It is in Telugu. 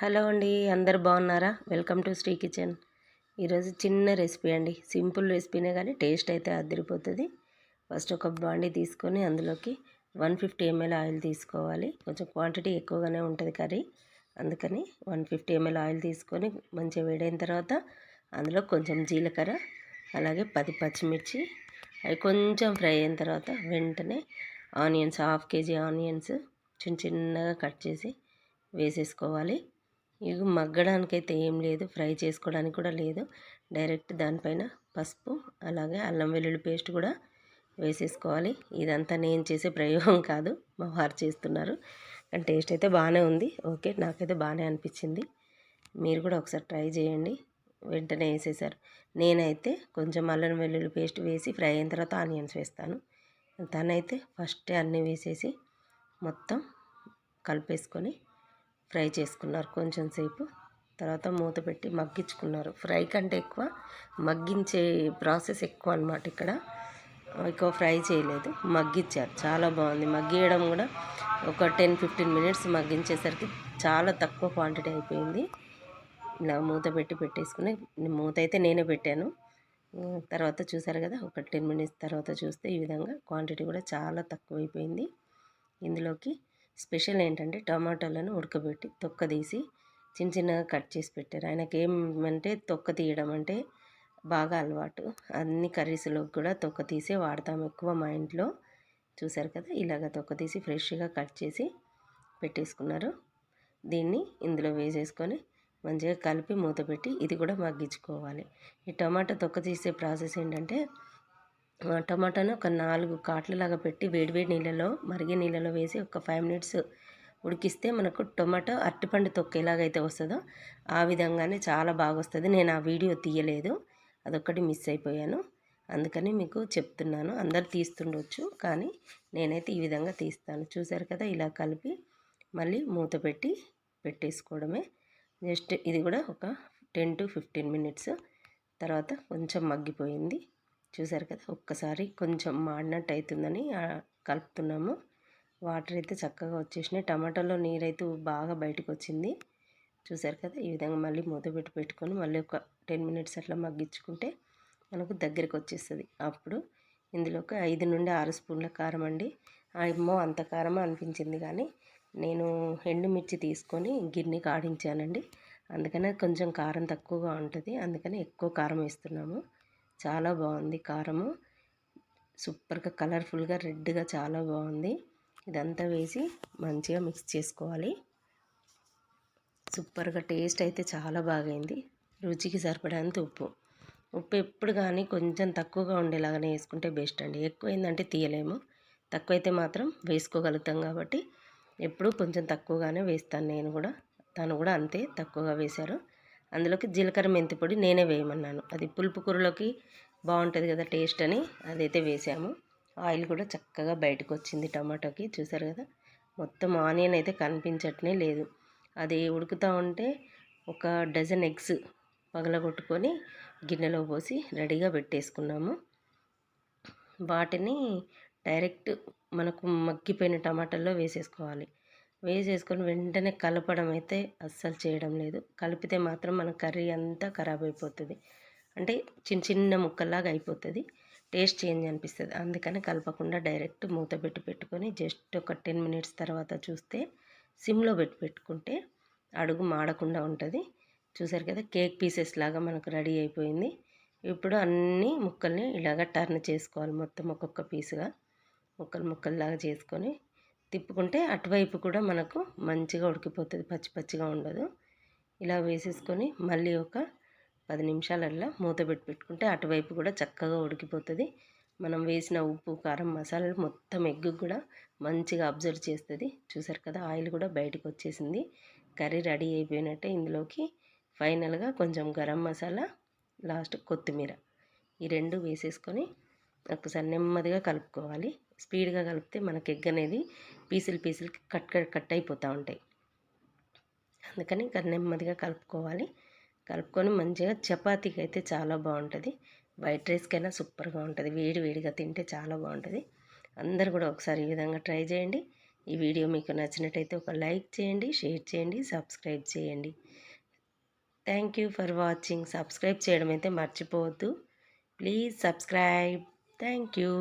హలో అండి అందరు బాగున్నారా? Welcome to Sri kitchen. ఈరోజు చిన్న రెసిపీ అండి. సింపుల్ రెసిపీనే కానీ టేస్ట్ అయితే అదిరిపోతుంది. ఫస్ట్ ఒక బాండీ తీసుకొని అందులోకి వన్ ఫిఫ్టీ ఎంఎల్ ఆయిల్ తీసుకోవాలి. కొంచెం క్వాంటిటీ ఎక్కువగానే ఉంటుంది కర్రీ. అందుకని వన్ ఫిఫ్టీ ఎంఎల్ ఆయిల్ తీసుకొని మంచిగా వేడైన తర్వాత అందులో కొంచెం జీలకర్ర అలాగే పది పచ్చిమిర్చి అవి కొంచెం ఫ్రై అయిన తర్వాత వెంటనే ఆనియన్స్ హాఫ్ కేజీ ఆనియన్స్ చిన్న చిన్నగా కట్ చేసి వేసేసుకోవాలి. ఇవి అయితే ఏం లేదు ఫ్రై చేసుకోవడానికి కూడా లేదు. డైరెక్ట్ దానిపైన పసుపు అలాగే అల్లం వెల్లుల్లి పేస్ట్ కూడా వేసేసుకోవాలి. ఇదంతా నేను చేసే ప్రయోగం కాదు మా వారు చేస్తున్నారు. కానీ టేస్ట్ అయితే బాగానే ఉంది. ఓకే నాకైతే బాగానే అనిపించింది. మీరు కూడా ఒకసారి ట్రై చేయండి. వెంటనే వేసేసారు. నేనైతే కొంచెం అల్లం వెల్లుల్లి పేస్ట్ వేసి ఫ్రై అయిన తర్వాత ఆనియన్స్ వేస్తాను. తనైతే ఫస్ట్ అన్నీ వేసేసి మొత్తం కలిపేసుకొని ఫ్రై చేసుకున్నారు కొంచెం సేపు. తర్వాత మూత పెట్టి మగ్గించుకున్నారు. ఫ్రై కంటే ఎక్కువ మగ్గించే ప్రాసెస్ ఎక్కువ అనమాట ఇక్కడ. ఎక్కువ ఫ్రై చేయలేదు. మగ్గించారు. చాలా బాగుంది. మగ్గియడం కూడా ఒక టెన్ ఫిఫ్టీన్ మినిట్స్ మగ్గించేసరికి చాలా తక్కువ క్వాంటిటీ అయిపోయింది. ఇలా మూత పెట్టి పెట్టేసుకుని మూత అయితే నేనే పెట్టాను. తర్వాత చూసారు కదా ఒక టెన్ మినిట్స్ తర్వాత చూస్తే ఈ విధంగా క్వాంటిటీ కూడా చాలా తక్కువ అయిపోయింది ఇందులోకి స్పెషల్ ఏంటంటే టమాటాలను ఉడకబెట్టి తొక్క తీసి చిన్న చిన్నగా కట్ చేసి పెట్టారు. ఆయనకి ఏమంటే తొక్క తీయడం అంటే బాగా అలవాటు. అన్ని కర్రీస్లో కూడా తొక్క తీసే వాడతాం ఎక్కువ మా ఇంట్లో. చూసారు కదా? ఇలాగ తొక్క తీసి ఫ్రెష్గా కట్ చేసి పెట్టేసుకున్నారు. దీన్ని ఇందులో వేసేసుకొని మంచిగా కలిపి మూత పెట్టి ఇది కూడా మగ్గించుకోవాలి. ఈ టమాటా తొక్క తీసే ప్రాసెస్ ఏంటంటే టమాటాను ఒక నాలుగు కాట్లలాగా పెట్టి వేడివేడి నీళ్ళలో మరిగే నీళ్ళలో వేసి ఒక ఫైవ్ మినిట్స్ ఉడికిస్తే మనకు టొమాటో అరటిపండు తొక్క ఎలాగైతే వస్తుందో ఆ విధంగానే చాలా బాగా వస్తుంది నేను ఆ వీడియో తీయలేదు. అదొక్కటి మిస్ అయిపోయాను. అందుకని మీకు చెప్తున్నాను. అందరు తీస్తుండొచ్చు కానీ నేనైతే ఈ విధంగా తీస్తాను. చూసారు కదా ఇలా కలిపి మళ్ళీ మూత పెట్టి పెట్టేసుకోవడమే. జస్ట్ ఇది కూడా ఒక టెన్ టు ఫిఫ్టీన్ మినిట్స్. తర్వాత కొంచెం మగ్గిపోయింది. చూసారు కదా ఒక్కసారి కొంచెం మాడినట్టు అవుతుందని కలుపుతున్నాము. వాటర్ అయితే చక్కగా వచ్చేసినాయి. టమాటాలో నీరైతే బాగా బయటకు వచ్చింది చూసారు కదా ఈ విధంగా మళ్ళీ మూత పెట్టి పెట్టుకొని మళ్ళీ ఒక టెన్ మినిట్స్ అట్లా మగ్గించుకుంటే మనకు దగ్గరికి వచ్చేస్తుంది అప్పుడు ఇందులోకి ఐదు నుండి ఆరు స్పూన్ల కారం అండి. ఏమో అంత కారం అనిపించింది కానీ నేను ఎండుమిర్చి తీసుకొని గిన్నె కాడించానండి అందుకనే కొంచెం కారం తక్కువగా ఉంటుంది. అందుకని ఎక్కువ కారం వేస్తున్నాము. చాలా బాగుంది కారము. సూపర్గా కలర్ఫుల్గా రెడ్గా చాలా బాగుంది. ఇదంతా వేసి మంచిగా మిక్స్ చేసుకోవాలి. సూపర్గా టేస్ట్ అయితే చాలా బాగైంది. రుచికి సరిపడంత ఉప్పు. ఉప్పు ఎప్పుడు కానీ కొంచెం తక్కువగా ఉండేలాగానే వేసుకుంటే బెస్ట్ అండి. ఎక్కువైందంటే తీయలేము. తక్కువైతే మాత్రం వేసుకోగలుగుతాం కాబట్టి ఎప్పుడు కొంచెం తక్కువగానే వేస్తాను నేను కూడా. తను కూడా అంతే తక్కువగా వేశారు. అందులోకి జీలకర్ర మెంతి పొడి నేనే వేయమన్నాను. అది పులుపు కూరలోకి బాగుంటుంది కదా టేస్ట్ అని అదైతే వేసాము. ఆయిల్ కూడా చక్కగా బయటకు వచ్చింది టమాటోకి చూసారు కదా? మొత్తం ఆనియన్ అయితే కనిపించట్నే లేదు. అది ఉడుకుతూ ఉంటే ఒక డజన్ ఎగ్స్ పగలగొట్టుకొని గిన్నెలో పోసి రెడీగా పెట్టేసుకున్నాము. వాటిని డైరెక్ట్ మనకు మగ్గిపోయిన టమాటాల్లో వేసేసుకోవాలి. వేసేసుకొని వెంటనే కలపడం అయితే అస్సలు చేయడం లేదు. కలిపితే మాత్రం మన కర్రీ అంతా ఖరాబ్ అయిపోతుంది. అంటే చిన్న చిన్న ముక్కల్లాగా అయిపోతుంది. టేస్ట్ చేంజ్ అనిపిస్తుంది. అందుకని కలపకుండా డైరెక్ట్ మూత పెట్టి పెట్టుకొని జస్ట్ ఒక టెన్ మినిట్స్ తర్వాత చూస్తే సిమ్లో పెట్టి పెట్టుకుంటే అడుగు మాడకుండా ఉంటుంది. చూసారు కదా కేక్ పీసెస్ లాగా మనకు రెడీ అయిపోయింది. ఇప్పుడు అన్ని ముక్కల్ని ఇలాగ టర్న్ చేసుకోవాలి. మొత్తం ఒక్కొక్క పీసుగా ముక్కలు ముక్కల్లాగా చేసుకొని తిప్పుకుంటే అటువైపు కూడా మనకు మంచిగా ఉడికిపోతుంది పచ్చి పచ్చిగా ఉండదు. ఇలా వేసేసుకొని మళ్ళీ ఒక పది నిమిషాలల్లా మూత పెట్టి పెట్టుకుంటే అటువైపు కూడా చక్కగా ఉడికిపోతుంది. మనం వేసిన ఉప్పు కారం మసాలాలు మొత్తం ఎగ్గు కూడా మంచిగా అబ్జర్వ్ చేస్తుంది. చూసారు కదా ఆయిల్ కూడా బయటకు వచ్చేసింది. కర్రీ రెడీ అయిపోయినట్టే ఇందులోకి ఫైనల్గా కొంచెం గరం మసాలా లాస్ట్ కొత్తిమీర ఈ రెండు వేసేసుకొని ఒకసారి నెమ్మదిగా కలుపుకోవాలి. స్పీడ్గా కలిపితే మనకి ఎగ్ అనేది పీసులు పీసులు కట్ కట్ అయిపోతూ ఉంటాయి. అందుకని ఇంకా నెమ్మదిగా కలుపుకోవాలి. కలుపుకొని మంచిగా చపాతీకి అయితే చాలా బాగుంటుంది. వైట్ రైస్కైనా సూపర్గా ఉంటుంది వేడి వేడిగా తింటే చాలా బాగుంటుంది. అందరు కూడా ఒకసారి ఈ విధంగా ట్రై చేయండి. ఈ వీడియో మీకు నచ్చినట్టయితే ఒక లైక్ చేయండి షేర్ చేయండి సబ్స్క్రైబ్ చేయండి. Thank you for watching. Subscribe చేయడం అయితే మర్చిపోవద్దు. Please subscribe. Thank you